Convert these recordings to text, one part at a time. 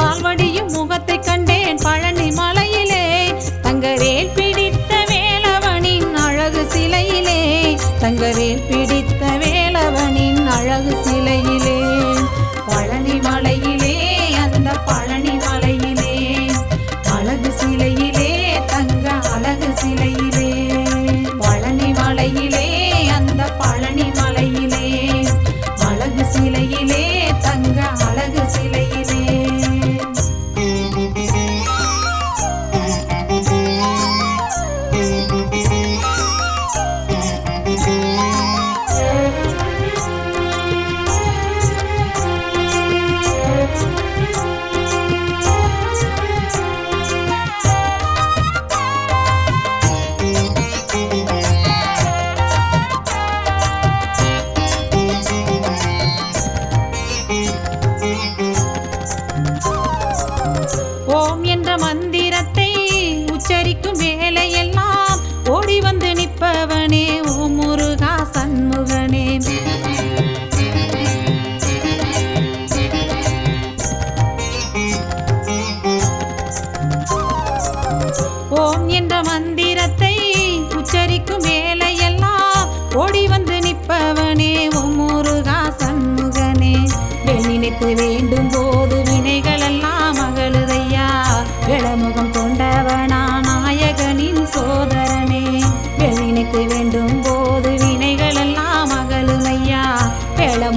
பால்வடியும் முகத்தை கண்டேன் பழனி மலையிலே. தங்கரேல் பிடித்த வேலவனின் அழகு சிலையிலே. தங்கரேல்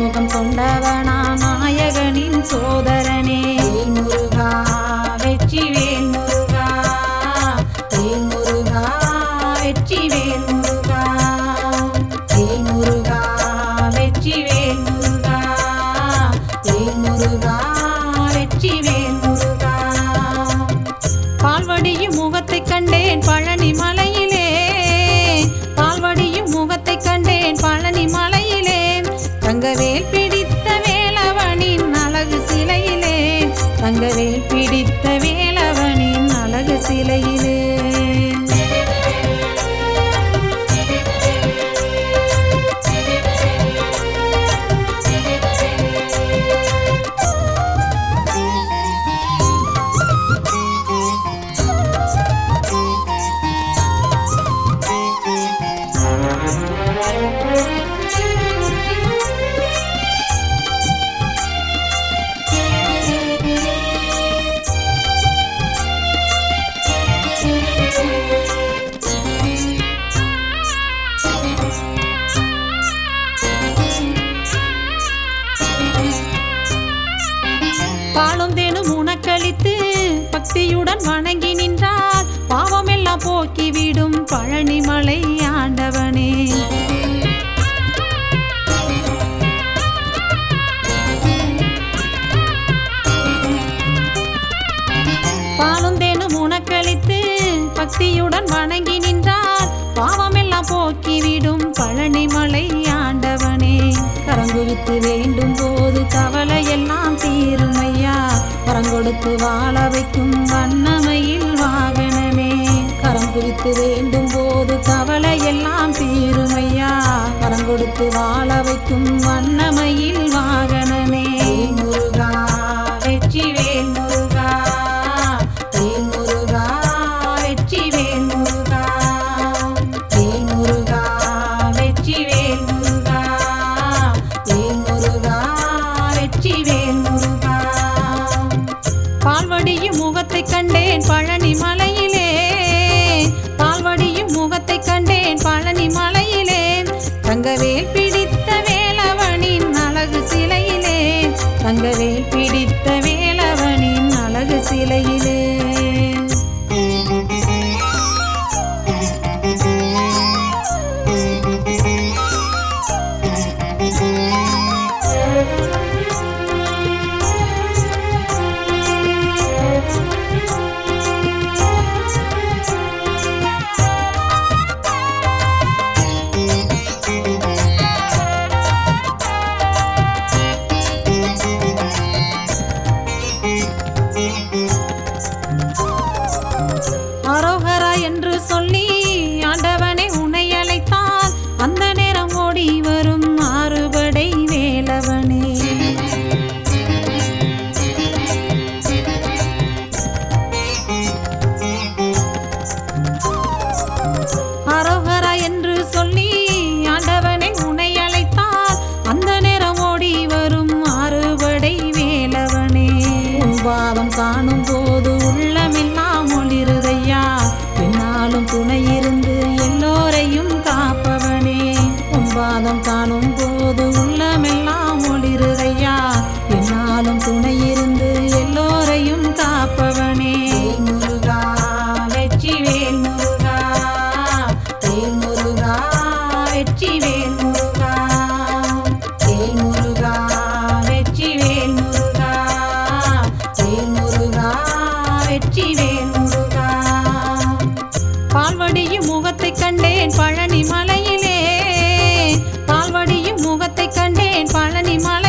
முகம் கொண்டவனா? பாலும் தேனும் பக்தியுடன் வணங்கி நின்றால் பாவமெல்லாம் போக்கிவிடும் பழனிமலை. பக்தியுடன் வணங்கி நின்றால் பாவமெல்லாம் போக்கிவிடும் பழனி மலை ஆண்டவனே கரங்குவித்து வேண்டும் போது கவலை எல்லாம் தீருமையா கரங்கொடுத்து வாழ வைக்கும் வண்ணமையில் வாகனமே. கரங்குவித்து வேண்டும் போது கவலை எல்லாம் தீருமையா கரங்கொடுத்து வாழ வைக்கும் வண்ணமையில் கண்டேன் பழனி மலையிலே பால்வடியும் முகத்தை கண்டேன் பழனி மலையிலே. தங்கவேல் பிடித்த வேலவனின் அழகு சிலையிலே. தங்கவேல் பிடித்த வேலவனின் அழகு சிலையிலே. 嗯。பழனி மலை